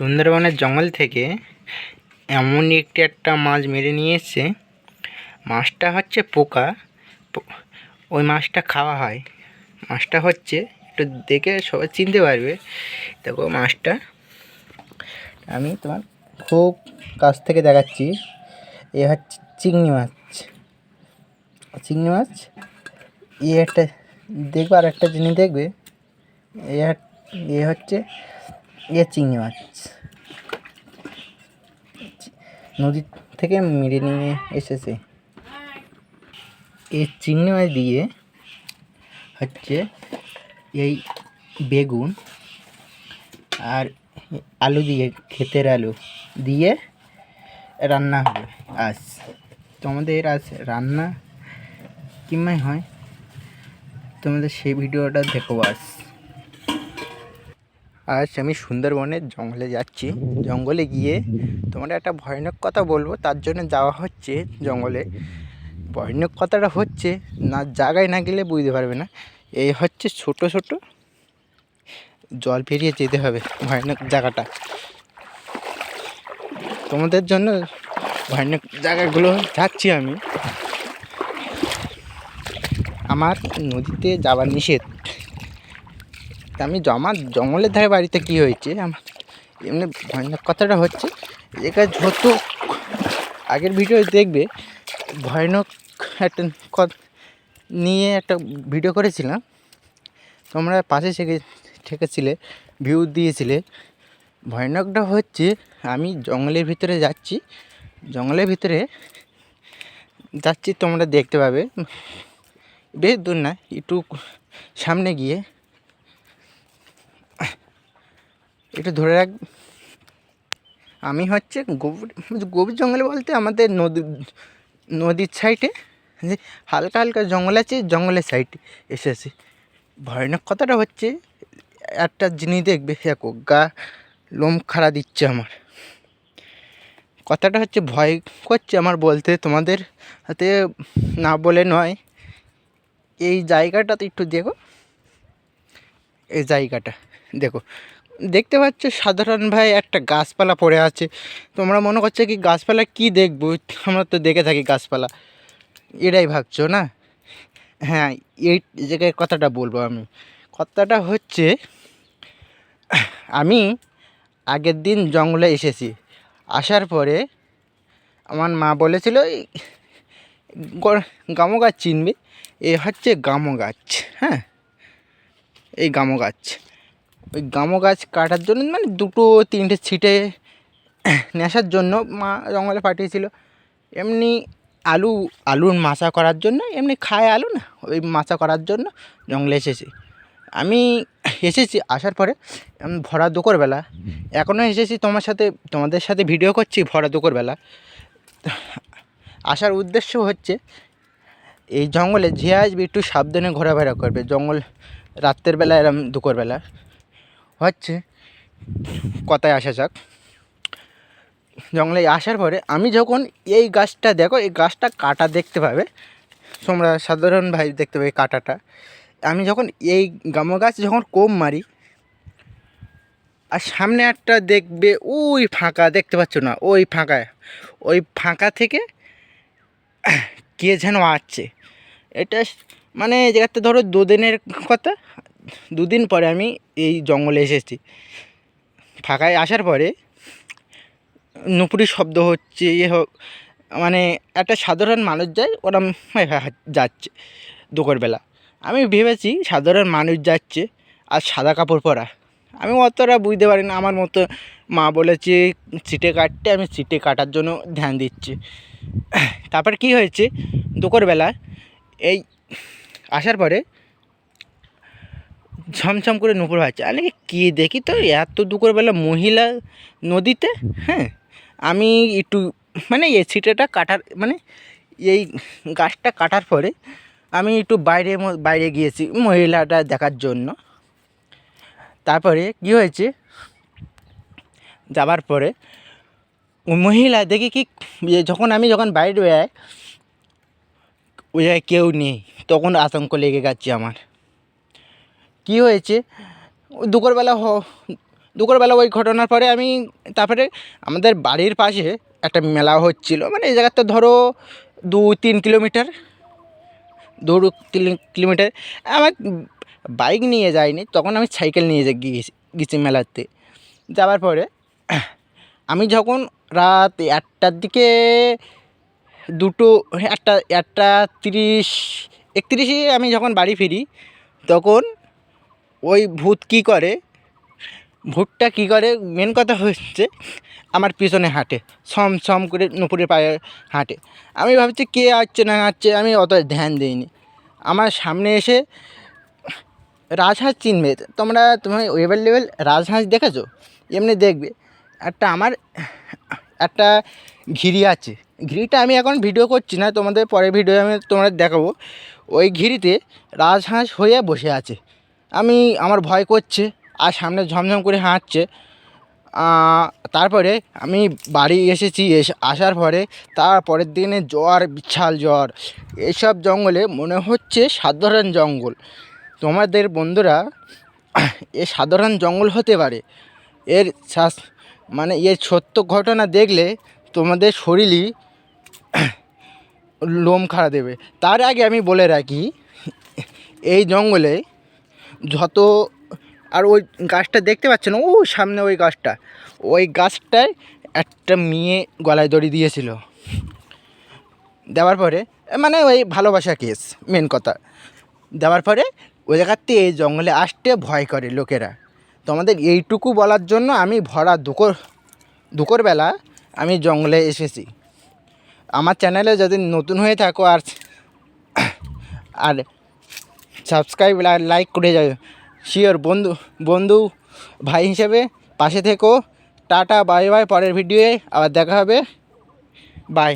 সুন্দরবনের জঙ্গল থেকে এমন একটি একটা মাছ মেরে নিয়ে এসছে। মাছটা হচ্ছে পোকা। ওই মাছটা খাওয়া হয়। মাছটা হচ্ছে, একটু দেখে সবাই চিনতে পারবে। দেখো মাছটা। আমি তোমার খুব কাছ থেকে দেখাচ্ছি। এ হচ্ছে চিংড়ি মাছ। চিংড়ি মাছ? এ একটা, দেখবে আর একটা জিনিস দেখবে। এ এ হচ্ছে এ চিংড়ি মাছ। নদী থেকে মেরে নিয়ে এসেছে। এই চিংড়ি মাছ দিয়ে হচ্ছে এই বেগুন আর আলু দিয়ে, ক্ষেতের আলু দিয়ে রান্না হবে আজ। তোমাদের আজ রান্না কিমাই হয়? তোমাদের সেই ভিডিওটা দেখো আজ। আজ আমি সুন্দরবনের জঙ্গলে যাচ্ছি। জঙ্গলে গিয়ে তোমার একটা ভয়ানক কথা বলব, তার জন্য যাওয়া হচ্ছে জঙ্গলে। ভয়ানক কথাটা হচ্ছে, না জায়গায় না গেলে বুঝতে পারবে না। এই হচ্ছে ছোট ছোট জল পেরিয়ে যেতে হবে, ভয়ানক জায়গাটা। তোমাদের জন্য ভয়ানক জায়গাগুলো যাচ্ছি আমি। আমার নদীতে যাওয়ার নিষেধ। তা আমি জমা, জঙ্গলের ধারে বাড়িতে কি হয়েছে? আমার এমনি ভয়ানক কথাটা হচ্ছে এখানে যত আগের ভিডিও দেখবে, ভয়ানক একটা নিয়ে একটা ভিডিও করেছিলাম, তোমরা পাশে থেকে ঠেকেছিলে ভিউ দিয়েছিলে, ভয়ানকটা হচ্ছে, আমি জঙ্গলের ভিতরে যাচ্ছি, জঙ্গলের ভিতরে যাচ্ছি, তোমরা দেখতে পাবে, বেশ দূর না, একটু সামনে গিয়ে একটু ধরে রাখ। আমি হচ্ছে গভীর গভীর জঙ্গলে বলতে আমাদের নদী, নদীর সাইডে হালকা হালকা জঙ্গল আছে, জঙ্গলের সাইডে এসেছি। ভয়ানক কথাটা হচ্ছে, একটা জিনিস দেখবে, দেখো, গা লোম খাড়া দিচ্ছে আমার। কথাটা হচ্ছে ভয় করছে আমার বলতে, তোমাদের হাতে না বলে নয়। এই জায়গাটাতে একটু দেখো। এই জায়গাটা, দেখো দেখতে পাচ্ছ সাধারণ ভাই একটা গাছপালা পড়ে আছে। তোমরা মনে করছ কি গাছপালা কি দেখব? আমরা তো দেখে থাকি গাছপালা। এটাই ভাবছ না? হ্যাঁ এই জায়গায় কথাটা বলব আমি। কথাটা হচ্ছে, আমি আগের দিন জঙ্গলে এসেছি। আসার পরে আমার মা বলেছিল গামো গাছ চিনবে? এ হচ্ছে গামো গাছ হ্যাঁ? এই গামো গাছ। ওই গামো গাছ কাটার জন্য মানে দুটো তিনটে ছিটে নেশার জন্য মা জঙ্গলে পাঠিয়েছিল। এমনি আলু, আলুর মাচা করার জন্য, এমনি খায় আলু না, ওই মাচা করার জন্য জঙ্গলে এসেছি। আমি এসেছি, আসার পরে ভরা দুপুরবেলা। এখনও এসেছি তোমার সাথে, তোমাদের সাথে ভিডিও করছি ভরা দুপুরবেলা। আসার উদ্দেশ্য হচ্ছে, এই জঙ্গলে যে আসবে একটু সাবধানে ঘোরাফেরা করবে। জঙ্গল রাত্রের বেলা এরম দুপুরবেলা। হচ্ছে। কথায় আসা যাক। জঙ্গলে আসার পরে আমি যখন এই গাছটা দেখো, এই গাছটা কাটা দেখতে পাবে, তোমরা সাধারণ ভাই দেখতে পাবে কাটাটা। আমি যখন এই গামো গাছ যখন কোম মারি, আর সামনে একটা দেখবে, ওই ফাঁকা দেখতে পাচ্ছ না, ওই ফাঁকা ওই ফাঁকা থেকে কে যেন আসছে। এটা মানে জায়গাতে ধরো দুদিনের কথা, দুদিন পরে আমি এই জঙ্গলে এসেছি। ফাঁকায় আসার পরে নুপুরি শব্দ হচ্ছে ইয়ে হোক মানে একটা সাধারণ মানুষ যায়, ওরম যাচ্ছে দুপুরবেলা। আমি ভেবেছি সাধারণ মানুষ যাচ্ছে আর সাদা কাপড় পরা। আমি অতটা বুঝতে পারি না, আমার মতো মা বলেছে সিটে কাটতে, আমি সিটে কাটার জন্য ধ্যান দিচ্ছি। তারপর কি হয়েছে? দুপুরবেলা এই আসার পরে ঝমঝম করে নুপুর ভাজছে আরে কী দেখি তো? এত দুপুরবেলা মহিলা নদীতে? হ্যাঁ আমি একটু মানে এই ছিটেটা কাটার মানে এই গাছটা কাটার পরে আমি একটু বাইরে বাইরে গিয়েছি মহিলাটা দেখার জন্য। তারপরে কী হয়েছে? যাবার পরে মহিলা দেখি কি যখন আমি যখন বাইরে বেরাই ওই জায়গায় কেউ নেই। তখন আতঙ্ক লেগে গেছে আমার। কী হয়েছে? দুপুরবেলা হ, দুপুরবেলা ওই ঘটনার পরে আমি তারপরে আমাদের বাড়ির পাশে একটা মেলা হচ্ছিল। মানে এই জায়গাতে ধরো দু তিন কিলোমিটার দু তিন কিলোমিটার। আমার বাইক নিয়ে যাইনি, তখন আমি সাইকেল নিয়ে যে গিয়েছি গেছি মেলাতে। যাওয়ার পরে আমি যখন রাত একটার দিকে দুটো একটা একটা তিরিশ একত্রিশে আমি যখন বাড়ি ফিরি, তখন ওই ভূত কী করে, ভূতটা কী করে মেন কথা হচ্ছে আমার পিছনে হাঁটে সম সম করে নুপুরের পায়ে হাঁটে। আমি ভাবছি কে আসছে না আসছে, আমি অত ধ্যান দিইনি। আমার সামনে এসে রাজহাঁস চিনবে, তোমরা তুমি অ্যাভেলেবেল রাজহাঁস দেখেছ? এমনি দেখবে। একটা আমার, একটা ঘিরি আছে। ঘিরিটা আমি এখন ভিডিও করছি না, তোমাদের পরে ভিডিও আমি তোমাদের দেখাবো। ওই ঘিরিতে রাজহাঁস হয়ে বসে আছে। আমি, আমার ভয় করছে, আর সামনে ঝমঝম করে হাঁটছে। তারপরে আমি বাড়ি এসেছি, এসে আসার পরে তার পরের দিনে জ্বর, বিশাল জ্বর। এইসব জঙ্গলে মনে হচ্ছে সাধারণ জঙ্গল। তোমাদের বন্ধুরা, এ সাধারণ জঙ্গল হতে পারে। এর মানে এর সত্য ঘটনা দেখলে তোমাদের শরীরই লোম খাড়া দেবে। তার আগে আমি বলে রাখি, এই জঙ্গলে যত, আর ওই গাছটা দেখতে পাচ্ছেন, ও সামনে ওই গাছটা, ওই গাছটায় একটা মেয়ে গলায় দড়ি দিয়েছিল। দেওয়ার পরে মানে ওই ভালোবাসা কেস মেন কথা। দেওয়ার পরে ওই জায়গাতে এই জঙ্গলে আসতে ভয় করে লোকেরা। তোমাদের এইটুকু বলার জন্য আমি ভরা দুপুর, দুপুরবেলা আমি জঙ্গলে এসেছি। আমার চ্যানেলে যদি নতুন হয়ে থাকো আর আর সাবস্ক্রাইব লাইক করে যাও। শিওর বন্ধু বন্ধু ভাই হিসেবে পাশে থেকো। টাটা, বাই বাই, পরের ভিডিওয়ে আবার দেখা হবে। বাই।